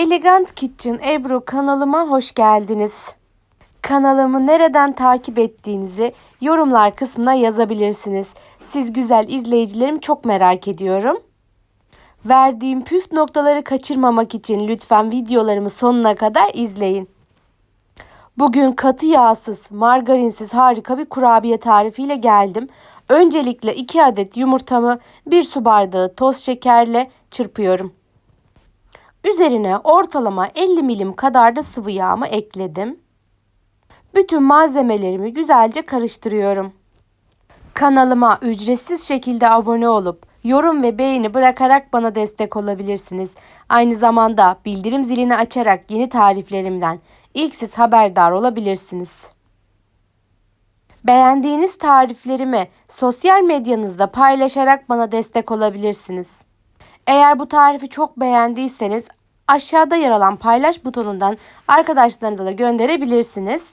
Elegant Kitchen Ebru kanalıma hoş geldiniz. Kanalımı nereden takip ettiğinizi yorumlar kısmına yazabilirsiniz. Siz güzel izleyicilerim çok merak ediyorum. Verdiğim püf noktaları kaçırmamak için lütfen videolarımı sonuna kadar izleyin. Bugün katı yağsız, margarinsiz harika bir kurabiye tarifiyle geldim. Öncelikle 2 adet yumurtamı 1 su bardağı toz şekerle çırpıyorum. Üzerine ortalama 50 milim kadar da sıvı yağımı ekledim. Bütün malzemelerimi güzelce karıştırıyorum. Kanalıma ücretsiz şekilde abone olup yorum ve beğeni bırakarak bana destek olabilirsiniz. Aynı zamanda bildirim zilini açarak yeni tariflerimden ilk siz haberdar olabilirsiniz. Beğendiğiniz tariflerimi sosyal medyanızda paylaşarak bana destek olabilirsiniz. Eğer bu tarifi çok beğendiyseniz aşağıda yer alan paylaş butonundan arkadaşlarınıza da gönderebilirsiniz.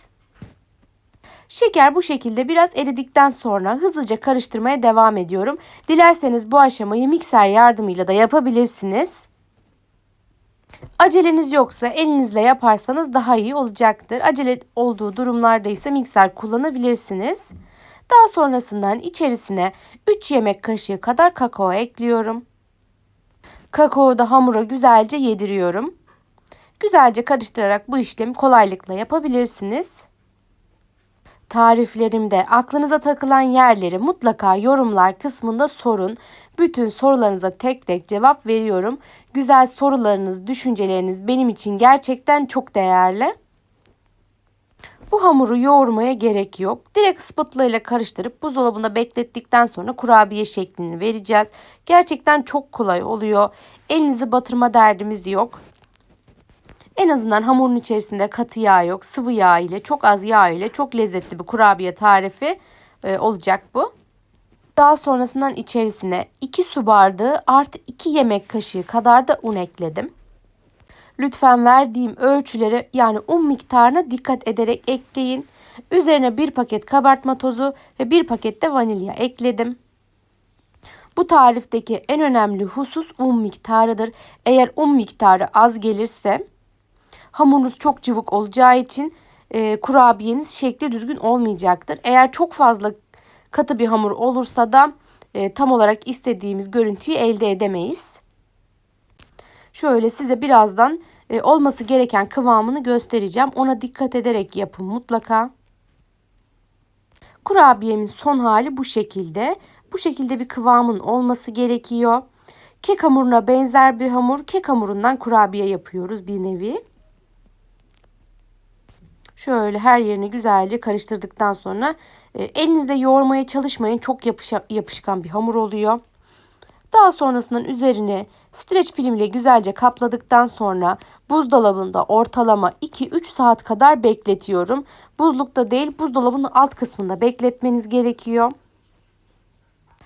Şeker bu şekilde biraz eridikten sonra hızlıca karıştırmaya devam ediyorum. Dilerseniz bu aşamayı mikser yardımıyla da yapabilirsiniz. Aceleniz yoksa elinizle yaparsanız daha iyi olacaktır. Acele olduğu durumlarda ise mikser kullanabilirsiniz. Daha sonrasından içerisine 3 yemek kaşığı kadar kakao ekliyorum. Kakao da hamura güzelce yediriyorum. Güzelce karıştırarak bu işlemi kolaylıkla yapabilirsiniz. Tariflerimde aklınıza takılan yerleri mutlaka yorumlar kısmında sorun. Bütün sorularınıza tek tek cevap veriyorum. Güzel sorularınız, düşünceleriniz benim için gerçekten çok değerli. Bu hamuru yoğurmaya gerek yok. Direkt spatula ile karıştırıp buzdolabında beklettikten sonra kurabiye şeklini vereceğiz. Gerçekten çok kolay oluyor. Elinizi batırma derdimiz yok. En azından hamurun içerisinde katı yağ yok. Sıvı yağ ile çok az yağ ile çok lezzetli bir kurabiye tarifi e, olacak bu. Daha sonrasından içerisine 2 su bardağı artı 2 yemek kaşığı kadar da un ekledim. Lütfen verdiğim ölçülere yani un miktarına dikkat ederek ekleyin. Üzerine bir paket kabartma tozu ve bir paket de vanilya ekledim. Bu tarifteki en önemli husus un miktarıdır. Eğer un miktarı az gelirse hamurunuz çok cıvık olacağı için e, kurabiyeniz şekli düzgün olmayacaktır. Eğer çok fazla katı bir hamur olursa da e, tam olarak istediğimiz görüntüyü elde edemeyiz. Şöyle size birazdan e, olması gereken kıvamını göstereceğim. Ona dikkat ederek yapın mutlaka. Kurabiyemin son hali bu şekilde. Bu şekilde bir kıvamın olması gerekiyor. Kek hamuruna benzer bir hamur. Kek hamurundan kurabiye yapıyoruz bir nevi. Şöyle her yerini güzelce karıştırdıktan sonra e, elinizde yoğurmaya çalışmayın. Çok yapışa, yapışkan bir hamur oluyor. Daha sonrasından üzerine streç film ile güzelce kapladıktan sonra buzdolabında ortalama 2-3 saat kadar bekletiyorum. Buzlukta değil buzdolabının alt kısmında bekletmeniz gerekiyor.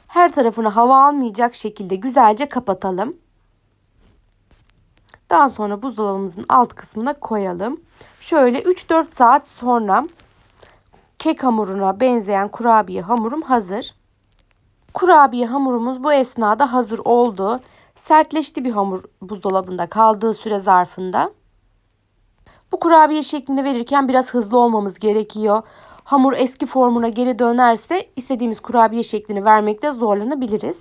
Her tarafını hava almayacak şekilde güzelce kapatalım. Daha sonra buzdolabımızın alt kısmına koyalım. Şöyle 3-4 saat sonra kek hamuruna benzeyen kurabiye hamurum hazır. Kurabiye hamurumuz bu esnada hazır oldu. Sertleşti bir hamur buzdolabında kaldığı süre zarfında. Bu kurabiye şeklini verirken biraz hızlı olmamız gerekiyor. Hamur eski formuna geri dönerse istediğimiz kurabiye şeklini vermekte zorlanabiliriz.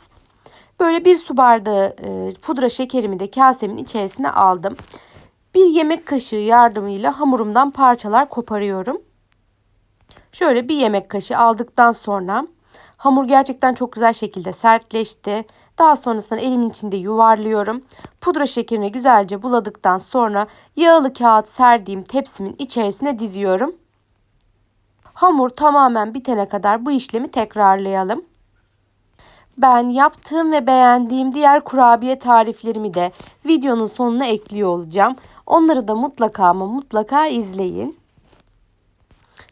Böyle bir su bardağı e, pudra şekerimi de kasemin içerisine aldım. Bir yemek kaşığı yardımıyla hamurumdan parçalar koparıyorum. Şöyle bir yemek kaşığı aldıktan sonra hamur gerçekten çok güzel şekilde sertleşti. Daha sonrasında elimin içinde yuvarlıyorum. Pudra şekerini güzelce buladıktan sonra yağlı kağıt serdiğim tepsimin içerisine diziyorum. Hamur tamamen bitene kadar bu işlemi tekrarlayalım. Ben yaptığım ve beğendiğim diğer kurabiye tariflerimi de videonun sonuna ekliyor olacağım. Onları da mutlaka ama mutlaka izleyin.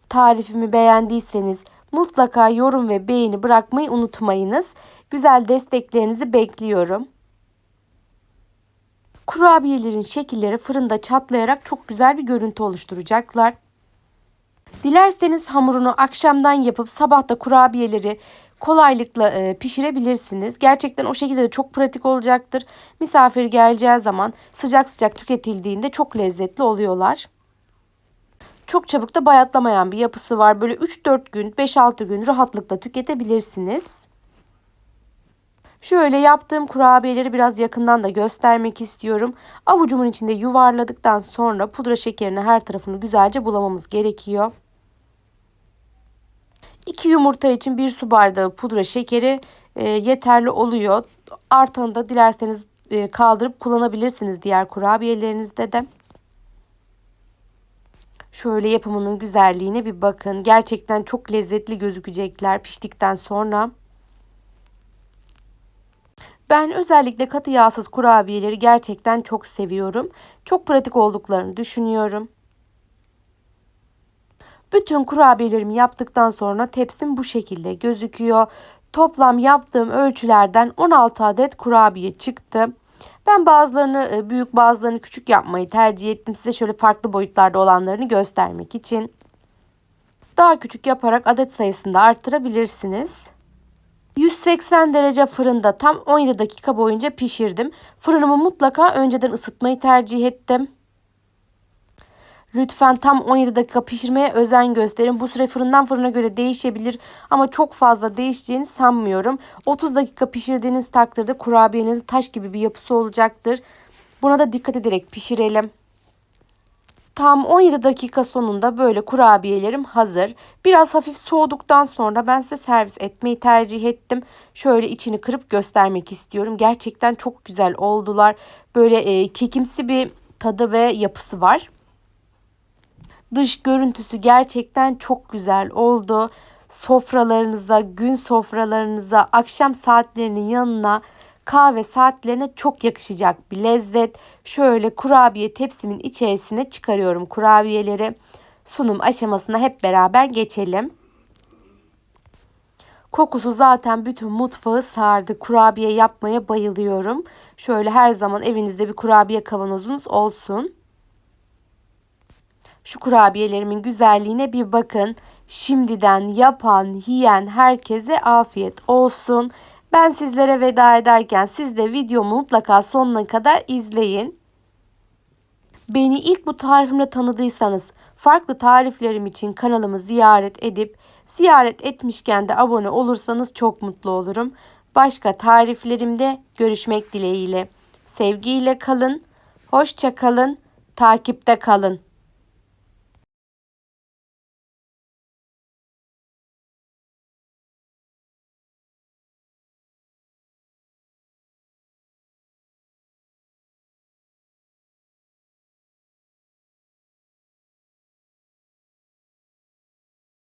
Tarifimi beğendiyseniz mutlaka yorum ve beğeni bırakmayı unutmayınız. Güzel desteklerinizi bekliyorum. Kurabiyelerin şekilleri fırında çatlayarak çok güzel bir görüntü oluşturacaklar. Dilerseniz hamurunu akşamdan yapıp sabahta kurabiyeleri kolaylıkla e, pişirebilirsiniz. Gerçekten o şekilde de çok pratik olacaktır. Misafir geleceği zaman sıcak sıcak tüketildiğinde çok lezzetli oluyorlar. Çok çabuk da bayatlamayan bir yapısı var. Böyle 3-4 gün, 5-6 gün rahatlıkla tüketebilirsiniz. Şöyle yaptığım kurabiyeleri biraz yakından da göstermek istiyorum. Avucumun içinde yuvarladıktan sonra pudra şekerini her tarafını güzelce bulamamız gerekiyor. 2 yumurta için 1 su bardağı pudra şekeri e, yeterli oluyor. Artanı da dilerseniz e, kaldırıp kullanabilirsiniz diğer kurabiyelerinizde de. Şöyle yapımının güzelliğine bir bakın. Gerçekten çok lezzetli gözükecekler piştikten sonra. Ben özellikle katı yağsız kurabiyeleri gerçekten çok seviyorum. Çok pratik olduklarını düşünüyorum. Bütün kurabiyelerimi yaptıktan sonra tepsim bu şekilde gözüküyor. Toplam yaptığım ölçülerden 16 adet kurabiye çıktı. Ben bazılarını e, büyük bazılarını küçük yapmayı tercih ettim. Size şöyle farklı boyutlarda olanlarını göstermek için. Daha küçük yaparak adet sayısını da arttırabilirsiniz. 180 derece fırında tam 17 dakika boyunca pişirdim. Fırınımı mutlaka önceden ısıtmayı tercih ettim. Lütfen tam 17 dakika pişirmeye özen gösterin. Bu süre fırından fırına göre değişebilir ama çok fazla değişeceğini sanmıyorum. 30 dakika pişirdiğiniz takdirde kurabiyeniz taş gibi bir yapısı olacaktır. Buna da dikkat ederek pişirelim. Tam 17 dakika sonunda böyle kurabiyelerim hazır. Biraz hafif soğuduktan sonra ben size servis etmeyi tercih ettim. Şöyle içini kırıp göstermek istiyorum. Gerçekten çok güzel oldular. Böyle e, kekimsi bir tadı ve yapısı var. Dış görüntüsü gerçekten çok güzel oldu. Sofralarınıza, gün sofralarınıza, akşam saatlerinin yanına kahve saatlerine çok yakışacak bir lezzet. Şöyle kurabiye tepsimin içerisine çıkarıyorum kurabiyeleri. Sunum aşamasına hep beraber geçelim. Kokusu zaten bütün mutfağı sardı. Kurabiye yapmaya bayılıyorum. Şöyle her zaman evinizde bir kurabiye kavanozunuz olsun. Şu kurabiyelerimin güzelliğine bir bakın. Şimdiden yapan, yiyen herkese afiyet olsun. Ben sizlere veda ederken siz de videomu mutlaka sonuna kadar izleyin. Beni ilk bu tarifimle tanıdıysanız farklı tariflerim için kanalımı ziyaret edip ziyaret etmişken de abone olursanız çok mutlu olurum. Başka tariflerimde görüşmek dileğiyle. Sevgiyle kalın, hoşça kalın, takipte kalın.